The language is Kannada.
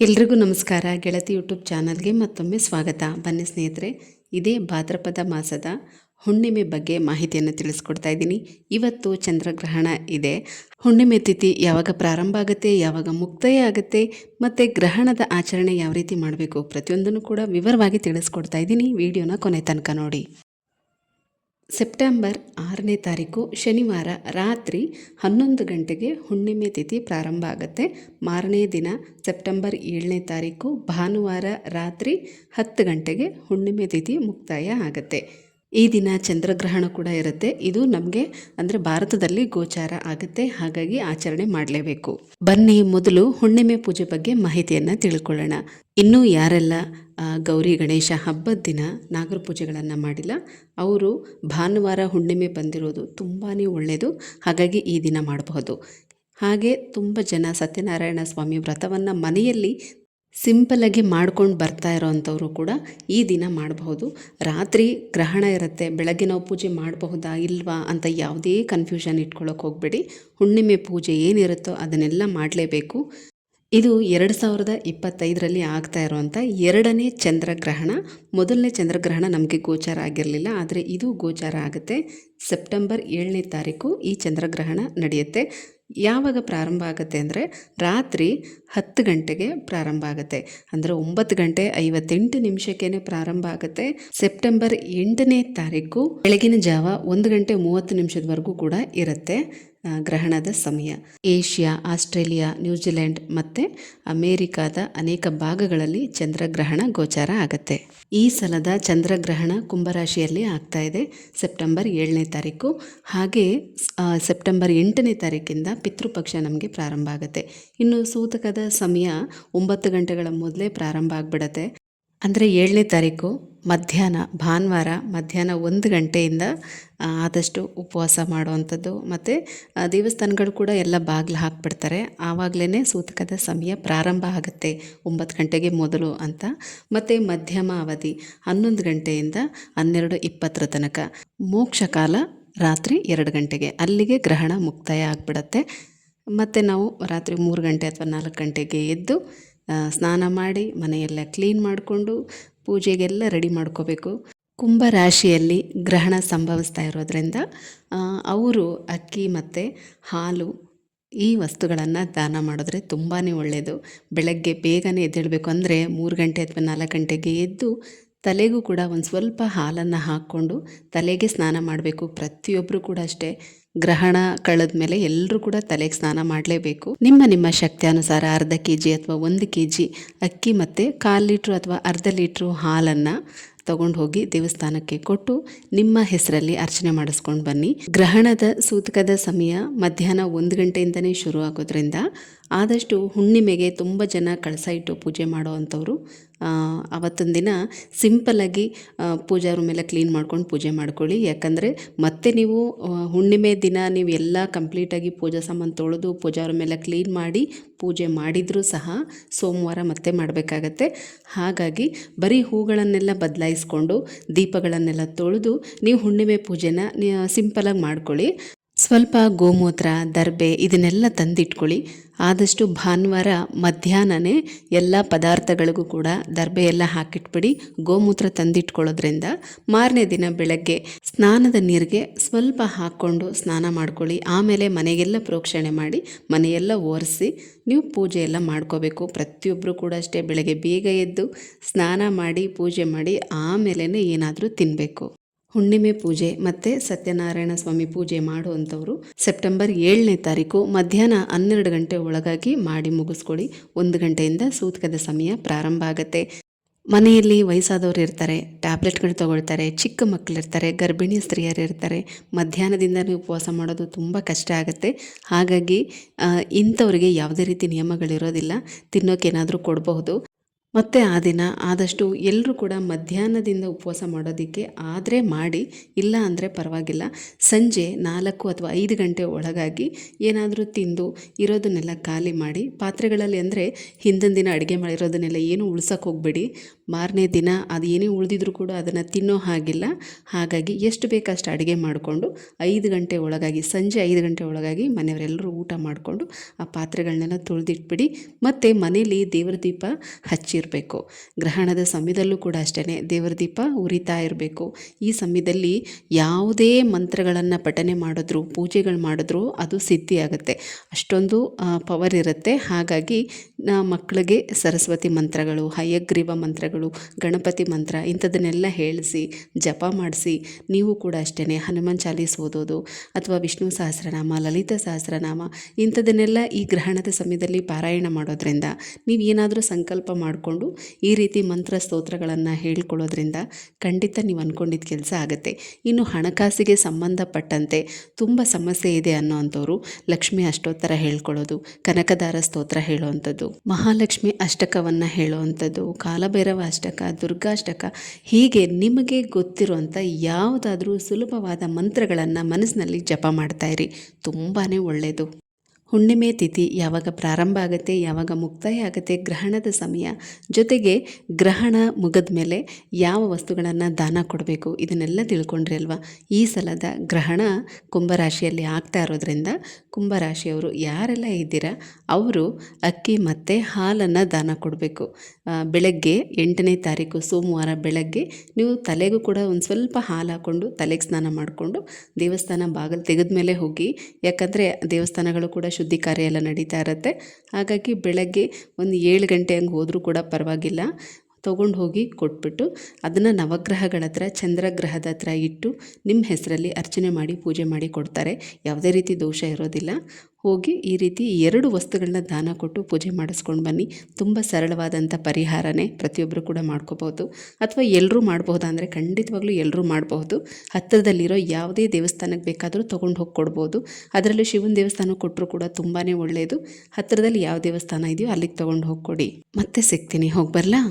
ಎಲ್ರಿಗೂ ನಮಸ್ಕಾರ. ಗೆಳತಿ ಯೂಟ್ಯೂಬ್ ಚಾನಲ್ಗೆ ಮತ್ತೊಮ್ಮೆ ಸ್ವಾಗತ. ಬನ್ನಿ ಸ್ನೇಹಿತರೆ, ಇದೇ ಭಾದ್ರಪದ ಮಾಸದ ಹುಣ್ಣಿಮೆ ಬಗ್ಗೆ ಮಾಹಿತಿಯನ್ನು ತಿಳಿಸ್ಕೊಡ್ತಾ ಇದ್ದೀನಿ. ಇವತ್ತು ಚಂದ್ರಗ್ರಹಣ ಇದೆ. ಹುಣ್ಣಿಮೆ ತಿಥಿ ಯಾವಾಗ ಪ್ರಾರಂಭ ಆಗುತ್ತೆ, ಯಾವಾಗ ಮುಕ್ತಾಯ ಆಗುತ್ತೆ, ಮತ್ತು ಗ್ರಹಣದ ಆಚರಣೆ ಯಾವ ರೀತಿ ಮಾಡಬೇಕು ಪ್ರತಿಯೊಂದನ್ನು ಕೂಡ ವಿವರವಾಗಿ ತಿಳಿಸ್ಕೊಡ್ತಾ ಇದ್ದೀನಿ. ವಿಡಿಯೋನ ಕೊನೆ ತನಕ ನೋಡಿ. ಸೆಪ್ಟೆಂಬರ್ ಆರನೇ ತಾರೀಕು ಶನಿವಾರ ರಾತ್ರಿ ಹನ್ನೊಂದು ಗಂಟೆಗೆ ಹುಣ್ಣಿಮೆ ತಿಥಿ ಪ್ರಾರಂಭ ಆಗುತ್ತೆ. ಮಾರನೇ ದಿನ ಸೆಪ್ಟೆಂಬರ್ ಏಳನೇ ತಾರೀಕು ಭಾನುವಾರ ರಾತ್ರಿ ಹತ್ತು ಗಂಟೆಗೆ ಹುಣ್ಣಿಮೆ ತಿಥಿ ಮುಕ್ತಾಯ ಆಗುತ್ತೆ. ಈ ದಿನ ಚಂದ್ರಗ್ರಹಣ ಕೂಡ ಇರುತ್ತೆ. ಇದು ನಮಗೆ ಅಂದರೆ ಭಾರತದಲ್ಲಿ ಗೋಚಾರ ಆಗುತ್ತೆ. ಹಾಗಾಗಿ ಆಚರಣೆ ಮಾಡಲೇಬೇಕು. ಬನ್ನಿ ಮೊದಲು ಹುಣ್ಣಿಮೆ ಪೂಜೆ ಬಗ್ಗೆ ಮಾಹಿತಿಯನ್ನು ತಿಳ್ಕೊಳ್ಳೋಣ. ಇನ್ನೂ ಯಾರೆಲ್ಲ ಗೌರಿ ಗಣೇಶ ಹಬ್ಬದ ದಿನ ನಾಗರ ಪೂಜೆಗಳನ್ನು ಮಾಡಿಲ್ಲ, ಅವರು ಭಾನುವಾರ ಹುಣ್ಣಿಮೆ ಬಂದಿರೋದು ತುಂಬಾ ಒಳ್ಳೆಯದು ಹಾಗಾಗಿ ಈ ದಿನ ಮಾಡಬಹುದು. ಹಾಗೆ ತುಂಬ ಜನ ಸತ್ಯನಾರಾಯಣ ಸ್ವಾಮಿ ವ್ರತವನ್ನು ಮನೆಯಲ್ಲಿ ಸಿಂಪಲಾಗಿ ಮಾಡ್ಕೊಂಡು ಬರ್ತಾ ಇರೋವಂಥವ್ರು ಕೂಡ ಈ ದಿನ ಮಾಡಬಹುದು. ರಾತ್ರಿ ಗ್ರಹಣ ಇರುತ್ತೆ, ಬೆಳಗ್ಗೆ ನಾವು ಪೂಜೆ ಮಾಡಬಹುದಾ ಇಲ್ವಾ ಅಂತ ಯಾವುದೇ ಕನ್ಫ್ಯೂಷನ್ ಇಟ್ಕೊಳ್ಳೋಕೆ ಹೋಗಬೇಡಿ. ಹುಣ್ಣಿಮೆ ಪೂಜೆ ಏನಿರುತ್ತೋ ಅದನ್ನೆಲ್ಲ ಮಾಡಲೇಬೇಕು. ಇದು ಎರಡು ಸಾವಿರದ ಇಪ್ಪತ್ತೈದರಲ್ಲಿ ಆಗ್ತಾ ಇರುವಂಥ ಎರಡನೇ ಚಂದ್ರಗ್ರಹಣ. ಮೊದಲನೇ ಚಂದ್ರಗ್ರಹಣ ನಮಗೆ ಗೋಚಾರ ಆಗಿರಲಿಲ್ಲ, ಆದರೆ ಇದು ಗೋಚಾರ ಆಗುತ್ತೆ. ಸೆಪ್ಟೆಂಬರ್ ಏಳನೇ ತಾರೀಕು ಈ ಚಂದ್ರಗ್ರಹಣ ನಡೆಯುತ್ತೆ. ಯಾವಾಗ ಪ್ರಾರಂಭ ಆಗುತ್ತೆ ಅಂದರೆ ರಾತ್ರಿ ಹತ್ತು ಗಂಟೆಗೆ ಪ್ರಾರಂಭ ಆಗುತ್ತೆ. ಅಂದರೆ ಒಂಬತ್ತು ಗಂಟೆ ಐವತ್ತೆಂಟು ನಿಮಿಷಕ್ಕೇ ಪ್ರಾರಂಭ ಆಗುತ್ತೆ. ಸೆಪ್ಟೆಂಬರ್ ಎಂಟನೇ ತಾರೀಕು ಬೆಳಗಿನ ಜಾವ ಒಂದು ಗಂಟೆ ಮೂವತ್ತು ನಿಮಿಷದವರೆಗೂ ಕೂಡ ಇರುತ್ತೆ. ಗ್ರಹಣದ ಸಮಯ. ಏಷ್ಯಾ, ಆಸ್ಟ್ರೇಲಿಯಾ ನ್ಯೂಜಿಲೆಂಡ್ ಮತ್ತು ಅಮೇರಿಕಾದ ಅನೇಕ ಭಾಗಗಳಲ್ಲಿ ಚಂದ್ರಗ್ರಹಣ ಗೋಚಾರ ಆಗುತ್ತೆ. ಈ ಸಲದ ಚಂದ್ರಗ್ರಹಣ ಕುಂಭರಾಶಿಯಲ್ಲಿ ಆಗ್ತಾ ಇದೆ. ಸೆಪ್ಟೆಂಬರ್ ಏಳನೇ ತಾರೀಕು. ಹಾಗೆ ಸೆಪ್ಟೆಂಬರ್ ಎಂಟನೇ ತಾರೀಕಿಂದ ಪಿತೃಪಕ್ಷ ನಮಗೆ ಪ್ರಾರಂಭ ಆಗುತ್ತೆ. ಇನ್ನು ಸೂತಕದ ಸಮಯ ಒಂಬತ್ತು ಗಂಟೆಗಳ ಮೊದಲೇ ಪ್ರಾರಂಭ ಆಗಿಬಿಡತ್ತೆ. ಅಂದರೆ ಏಳನೇ ತಾರೀಕು ಮಧ್ಯಾಹ್ನ, ಭಾನುವಾರ ಮಧ್ಯಾಹ್ನ ಒಂದು ಗಂಟೆಯಿಂದ ಆದಷ್ಟು ಉಪವಾಸ ಮಾಡುವಂಥದ್ದು. ಮತ್ತು ದೇವಸ್ಥಾನಗಳು ಕೂಡ ಎಲ್ಲ ಬಾಗಿಲು ಹಾಕ್ಬಿಡ್ತಾರೆ. ಆವಾಗಲೇ ಸೂತಕದ ಸಮಯ ಪ್ರಾರಂಭ ಆಗುತ್ತೆ. ಒಂಬತ್ತು ಗಂಟೆಗೆ ಮೊದಲು ಅಂತ. ಮತ್ತು ಮಧ್ಯಮ ಅವಧಿ ಹನ್ನೊಂದು ಗಂಟೆಯಿಂದ ಹನ್ನೆರಡು ಇಪ್ಪತ್ತರ ತನಕ. ಮೋಕ್ಷ ಕಾಲ ರಾತ್ರಿ ಎರಡು ಗಂಟೆಗೆ. ಅಲ್ಲಿಗೆ ಗ್ರಹಣ ಮುಕ್ತಾಯ ಆಗಿಬಿಡತ್ತೆ. ಮತ್ತು ನಾವು ರಾತ್ರಿ ಮೂರು ಗಂಟೆ ಅಥವಾ ನಾಲ್ಕು ಗಂಟೆಗೆ ಎದ್ದು ಸ್ನಾನ ಮಾಡಿ ಮನೆಯೆಲ್ಲ ಕ್ಲೀನ್ ಮಾಡಿಕೊಂಡು ಪೂಜೆಗೆಲ್ಲ ರೆಡಿ ಮಾಡ್ಕೋಬೇಕು. ಕುಂಭ ರಾಶಿಯಲ್ಲಿ ಗ್ರಹಣ ಸಂಭವಿಸ್ತಾ ಇರೋದ್ರಿಂದ ಅವರು ಅಕ್ಕಿ ಮತ್ತು ಹಾಲು ಈ ವಸ್ತುಗಳನ್ನು ದಾನ ಮಾಡಿದ್ರೆ ತುಂಬಾ ಒಳ್ಳೆಯದು ಬೆಳಗ್ಗೆ ಬೇಗನೆ ಎದ್ದೇಳಬೇಕು ಅಂದರೆ ಮೂರು ಗಂಟೆ ಅಥವಾ ನಾಲ್ಕು ಗಂಟೆಗೆ ಎದ್ದು ತಲೆಗೂ ಕೂಡ ಒಂದು ಸ್ವಲ್ಪ ಹಾಲನ್ನು ಹಾಕ್ಕೊಂಡು ತಲೆಗೆ ಸ್ನಾನ ಮಾಡಬೇಕು. ಪ್ರತಿಯೊಬ್ಬರು ಕೂಡ ಅಷ್ಟೇ. ಗ್ರಹಣ ಕಳೆದ ಮೇಲೆ ಎಲ್ಲರೂ ಕೂಡ ತಲೆಗೆ ಸ್ನಾನ ಮಾಡಲೇಬೇಕು. ನಿಮ್ಮ ನಿಮ್ಮ ಶಕ್ತಿಯಾನುಸಾರ ಅರ್ಧ ಕೆ ಜಿ ಅಥವಾ ಒಂದು ಕೆ ಜಿ ಅಕ್ಕಿ ಮತ್ತು ಕಾಲು ಲೀಟ್ರು ಅಥವಾ ಅರ್ಧ ಲೀಟ್ರು ಹಾಲನ್ನು ತಗೊಂಡು ಹೋಗಿ ದೇವಸ್ಥಾನಕ್ಕೆ ಕೊಟ್ಟು ನಿಮ್ಮ ಹೆಸರಲ್ಲಿ ಅರ್ಚನೆ ಮಾಡಿಸ್ಕೊಂಡು ಬನ್ನಿ. ಗ್ರಹಣದ ಸೂತಕದ ಸಮಯ ಮಧ್ಯಾಹ್ನ ಒಂದು ಗಂಟೆಯಿಂದನೇ ಶುರು ಆಗೋದ್ರಿಂದ ಆದಷ್ಟು ಹುಣ್ಣಿಮೆಗೆ ತುಂಬ ಜನ ಕಳಸ ಇಟ್ಟು ಪೂಜೆ ಮಾಡೋ ಅಂಥವ್ರು ಅವತ್ತೊಂದು ದಿನ ಸಿಂಪಲ್ಲಾಗಿ ಪೂಜಾ ರೂಮ್ ಕ್ಲೀನ್ ಮಾಡ್ಕೊಂಡು ಪೂಜೆ ಮಾಡ್ಕೊಳ್ಳಿ. ಯಾಕಂದರೆ ಮತ್ತೆ ನೀವು ಹುಣ್ಣಿಮೆ ದಿನ ನೀವು ಎಲ್ಲ ಕಂಪ್ಲೀಟಾಗಿ ಪೂಜಾ ಸಾಮಾನು ತೊಳೆದು ಪೂಜಾ ರೂಮ್ ಕ್ಲೀನ್ ಮಾಡಿ ಪೂಜೆ ಮಾಡಿದರೂ ಸಹ ಸೋಮವಾರ ಮತ್ತೆ ಮಾಡಬೇಕಾಗತ್ತೆ. ಹಾಗಾಗಿ ಬರೀ ಹೂಗಳನ್ನೆಲ್ಲ ಬದಲಾಯಿಸ್ಕೊಂಡು ದೀಪಗಳನ್ನೆಲ್ಲ ತೊಳೆದು ನೀವು ಹುಣ್ಣಿಮೆ ಪೂಜೆನ ಸಿಂಪಲಾಗಿ ಮಾಡ್ಕೊಳ್ಳಿ. ಸ್ವಲ್ಪ ಗೋಮೂತ್ರ, ದರ್ಬೆ ಇದನ್ನೆಲ್ಲ ತಂದಿಟ್ಕೊಳ್ಳಿ. ಆದಷ್ಟು ಭಾನುವಾರ, ಮಧ್ಯಾಹ್ನನೇ ಎಲ್ಲ ಪದಾರ್ಥಗಳಿಗೂ ಕೂಡ ದರ್ಬೆ ಎಲ್ಲ ಹಾಕಿಟ್ಬಿಡಿ. ಗೋಮೂತ್ರ ತಂದಿಟ್ಕೊಳ್ಳೋದ್ರಿಂದ ಮಾರನೇ ದಿನ ಬೆಳಗ್ಗೆ ಸ್ನಾನದ ನೀರಿಗೆ ಸ್ವಲ್ಪ ಹಾಕ್ಕೊಂಡು ಸ್ನಾನ ಮಾಡ್ಕೊಳ್ಳಿ. ಆಮೇಲೆ ಮನೆಗೆಲ್ಲ ಪ್ರೋಕ್ಷಣೆ ಮಾಡಿ, ಮನೆಯೆಲ್ಲ ಒರೆಸಿ ನೀವು ಪೂಜೆ ಎಲ್ಲ ಮಾಡ್ಕೋಬೇಕು. ಪ್ರತಿಯೊಬ್ಬರು ಕೂಡ ಅಷ್ಟೇ ಬೆಳಗ್ಗೆ ಬೇಗ ಎದ್ದು ಸ್ನಾನ ಮಾಡಿ, ಪೂಜೆ ಮಾಡಿ ಆಮೇಲೆ ಏನಾದರೂ ತಿನ್ನಬೇಕು ಹುಣ್ಣಿಮೆ ಪೂಜೆ ಮತ್ತು ಸತ್ಯನಾರಾಯಣ ಸ್ವಾಮಿ ಪೂಜೆ ಮಾಡುವಂಥವರು ಸೆಪ್ಟೆಂಬರ್ ಏಳನೇ ತಾರೀಕು ಮಧ್ಯಾಹ್ನ ಹನ್ನೆರಡು ಗಂಟೆ ಒಳಗಾಗಿ ಮಾಡಿ ಮುಗಿಸ್ಕೊಳ್ಳಿ. ಒಂದು ಗಂಟೆಯಿಂದ ಸೂತಕದ ಸಮಯ ಪ್ರಾರಂಭ ಆಗುತ್ತೆ. ಮನೆಯಲ್ಲಿ ವಯಸ್ಸಾದವರು ಇರ್ತಾರೆ, ಟ್ಯಾಬ್ಲೆಟ್ಗಳು ತಗೊಳ್ತಾರೆ, ಚಿಕ್ಕ ಮಕ್ಕಳಿರ್ತಾರೆ ಗರ್ಭಿಣಿ ಸ್ತ್ರೀಯರು ಇರ್ತಾರೆ. ಮಧ್ಯಾಹ್ನದಿಂದಲೇ ಉಪವಾಸ ಮಾಡೋದು ತುಂಬ ಕಷ್ಟ ಆಗುತ್ತೆ. ಹಾಗಾಗಿ ಇಂಥವರಿಗೆ ಯಾವುದೇ ರೀತಿ ನಿಯಮಗಳಿರೋದಿಲ್ಲ. ಏನಾದರೂ ಕೊಡಬಹುದು. ಮತ್ತು ಆ ದಿನ ಆದಷ್ಟು ಎಲ್ಲರೂ ಕೂಡ ಮಧ್ಯಾಹ್ನದಿಂದ ಉಪವಾಸ ಮಾಡೋದಕ್ಕೆ ಆದರೆ ಮಾಡಿ, ಇಲ್ಲ ಅಂದರೆ ಪರವಾಗಿಲ್ಲ. ಸಂಜೆ ನಾಲ್ಕು ಅಥವಾ ಐದು ಗಂಟೆ ಒಳಗಾಗಿ ಏನಾದರೂ ತಿಂದು ಇರೋದನ್ನೆಲ್ಲ ಖಾಲಿ ಮಾಡಿ, ಪಾತ್ರೆಗಳಲ್ಲಿ ಅಂದರೆ ಹಿಂದಿನ ದಿನ ಅಡುಗೆ ಮಾಡಿರೋದನ್ನೆಲ್ಲ ಏನು ಉಳ್ಸೋಕೆ ಹೋಗಬೇಡಿ. ಮಾರನೇ ದಿನ ಅದು ಏನೇ ಉಳಿದಿದ್ರೂ ಕೂಡ ಅದನ್ನು ತಿನ್ನೋ ಹಾಗಿಲ್ಲ. ಹಾಗಾಗಿ ಎಷ್ಟು ಬೇಕಷ್ಟು ಅಡುಗೆ ಮಾಡಿಕೊಂಡು ಐದು ಗಂಟೆ ಒಳಗಾಗಿ, ಸಂಜೆ ಐದು ಗಂಟೆ ಒಳಗಾಗಿ ಮನೆಯವರೆಲ್ಲರೂ ಊಟ ಮಾಡಿಕೊಂಡು ಆ ಪಾತ್ರೆಗಳನ್ನೆಲ್ಲ ತೊಳೆದಿಟ್ಬಿಡಿ. ಮತ್ತು ಮನೇಲಿ ದೇವರ ದೀಪ ಹಚ್ಚಿರಬೇಕು. ಗ್ರಹಣದ ಸಮಯದಲ್ಲೂ ಕೂಡ ಅಷ್ಟೇ ದೇವರ ದೀಪ ಉರಿತಾ ಇರಬೇಕು. ಈ ಸಮಯದಲ್ಲಿ ಯಾವುದೇ ಮಂತ್ರಗಳನ್ನು ಪಠನೆ ಮಾಡಿದ್ರು, ಪೂಜೆಗಳು ಮಾಡಿದ್ರು ಅದು ಸಿದ್ಧಿಯಾಗುತ್ತೆ. ಅಷ್ಟೊಂದು ಪವರ್ ಇರುತ್ತೆ. ಹಾಗಾಗಿ ಮಕ್ಕಳಿಗೆ ಸರಸ್ವತಿ ಮಂತ್ರಗಳು, ಹಯಗ್ರೀವ ಮಂತ್ರಗಳು ಗಣಪತಿ ಮಂತ್ರ ಇಂಥದ್ದನ್ನೆಲ್ಲ ಹೇಳಿಸಿ, ಜಪ ಮಾಡಿಸಿ, ನೀವು ಕೂಡ ಅಷ್ಟೇ ಹನುಮಾನ್ ಚಾಲೀಸ್ ಓದೋದು ಅಥವಾ ವಿಷ್ಣು ಸಹಸ್ರನಾಮ, ಲಲಿತ ಸಹಸ್ರನಾಮ ಇಂಥದ್ದನ್ನೆಲ್ಲ ಈ ಗ್ರಹಣದ ಸಮಯದಲ್ಲಿ ಪಾರಾಯಣ ಮಾಡೋದ್ರಿಂದ ನೀವು ಏನಾದರೂ ಸಂಕಲ್ಪ ಮಾಡಿಕೊಂಡು ಈ ರೀತಿ ಮಂತ್ರ ಸ್ತೋತ್ರಗಳನ್ನು ಹೇಳ್ಕೊಳ್ಳೋದ್ರಿಂದ ಖಂಡಿತ ನೀವು ಅಂದ್ಕೊಂಡಿದ್ದ ಕೆಲಸ ಆಗುತ್ತೆ. ಇನ್ನು ಹಣಕಾಸಿಗೆ ಸಂಬಂಧಪಟ್ಟಂತೆ ತುಂಬ ಸಮಸ್ಯೆ ಇದೆ ಅನ್ನೋವಂಥವ್ರು ಲಕ್ಷ್ಮಿ ಅಷ್ಟೋತ್ತರ ಹೇಳ್ಕೊಳ್ಳೋದು, ಕನಕದಾರ ಸ್ತೋತ್ರ ಹೇಳುವಂಥದ್ದು, ಮಹಾಲಕ್ಷ್ಮಿ ಅಷ್ಟಕವನ್ನು ಹೇಳುವಂಥದ್ದು, ಕಾಲಭೈರವ ಅಷ್ಟಕ ದುರ್ಗಾಷ್ಟಕ ಹೀಗೆ ನಿಮಗೆ ಗೊತ್ತಿರುವಂಥ ಯಾವುದಾದ್ರೂ ಸುಲಭವಾದ ಮಂತ್ರಗಳನ್ನು ಮನಸ್ಸಿನಲ್ಲಿ ಜಪ ಮಾಡ್ತಾ ಇರಿ. ತುಂಬಾ ಒಳ್ಳೆಯದು ಹುಣ್ಣಿಮೆ ತಿಥಿ ಯಾವಾಗ ಪ್ರಾರಂಭ ಆಗುತ್ತೆ, ಯಾವಾಗ ಮುಕ್ತಾಯ ಆಗುತ್ತೆ, ಗ್ರಹಣದ ಸಮಯ ಜೊತೆಗೆ ಗ್ರಹಣ ಮುಗಿದ ಮೇಲೆ ಯಾವ ವಸ್ತುಗಳನ್ನು ದಾನ ಕೊಡಬೇಕು ಇದನ್ನೆಲ್ಲ ತಿಳ್ಕೊಂಡ್ರಿ ಅಲ್ವಾ? ಈ ಸಲದ ಗ್ರಹಣ ಕುಂಭರಾಶಿಯಲ್ಲಿ ಆಗ್ತಾ ಇರೋದ್ರಿಂದ ಕುಂಭರಾಶಿಯವರು ಯಾರೆಲ್ಲ ಇದ್ದೀರಾ, ಅವರು ಅಕ್ಕಿ, ಮತ್ತು ಹಾಲನ್ನು ದಾನ ಕೊಡಬೇಕು. ಬೆಳಗ್ಗೆ ಎಂಟನೇ ತಾರೀಕು ಸೋಮವಾರ ಬೆಳಗ್ಗೆ ನೀವು ತಲೆಗೂ ಕೂಡ ಒಂದು ಸ್ವಲ್ಪ ಹಾಲು ಹಾಕ್ಕೊಂಡು ತಲೆಗೆ ಸ್ನಾನ ಮಾಡಿಕೊಂಡು ದೇವಸ್ಥಾನ ಬಾಗಿಲು ತೆಗೆದ ಮೇಲೆ ಹೋಗಿ, ಯಾಕಂದರೆ ದೇವಸ್ಥಾನಗಳು ಕೂಡ ಕಾರ್ಯ ಎಲ್ಲ ನಡೀತಾ ಇರುತ್ತೆ. ಹಾಗಾಗಿ ಬೆಳಗ್ಗೆ ಒಂದು ಏಳು ಗಂಟೆ ಹಂಗೆ ಹೋದರೂ ಕೂಡ ಪರವಾಗಿಲ್ಲ. ತೊಗೊಂಡು ಹೋಗಿ ಕೊಟ್ಬಿಟ್ಟು ಅದನ್ನು ನವಗ್ರಹಗಳ ಹತ್ರ, ಚಂದ್ರಗ್ರಹದ ಹತ್ರ ಇಟ್ಟು ನಿಮ್ಮ ಹೆಸರಲ್ಲಿ ಅರ್ಚನೆ ಮಾಡಿ ಪೂಜೆ ಮಾಡಿ ಕೊಡ್ತಾರೆ. ಯಾವುದೇ ರೀತಿ ದೋಷ ಇರೋದಿಲ್ಲ. ಹೋಗಿ ಈ ರೀತಿ ಎರಡು ವಸ್ತುಗಳನ್ನ ದಾನ ಕೊಟ್ಟು ಪೂಜೆ ಮಾಡಿಸ್ಕೊಂಡು ಬನ್ನಿ. ತುಂಬ ಸರಳವಾದಂಥ ಪರಿಹಾರನೇ ಪ್ರತಿಯೊಬ್ಬರು ಕೂಡ ಮಾಡ್ಕೋಬೋದು ಅಥವಾ ಎಲ್ಲರೂ ಮಾಡ್ಬೋದಾ ಅಂದರೆ ಖಂಡಿತವಾಗ್ಲೂ ಎಲ್ಲರೂ ಮಾಡಬಹುದು. ಹತ್ತಿರದಲ್ಲಿರೋ ಯಾವುದೇ ದೇವಸ್ಥಾನಕ್ಕೆ ಬೇಕಾದರೂ ತೊಗೊಂಡು ಹೋಗಿ ಕೊಡ್ಬೋದು. ಅದರಲ್ಲೂ ಶಿವನ ದೇವಸ್ಥಾನ ಕೊಟ್ಟರು ಕೂಡ ತುಂಬಾ ಒಳ್ಳೆಯದು ಹತ್ತಿರದಲ್ಲಿ ಯಾವ ದೇವಸ್ಥಾನ ಇದೆಯೋ ಅಲ್ಲಿಗೆ ತೊಗೊಂಡು ಹೋಗಿ ಕೊಡಿ. ಮತ್ತೆ ಸಿಗ್ತೀನಿ. ಹೋಗಿ ಬರಲಾ?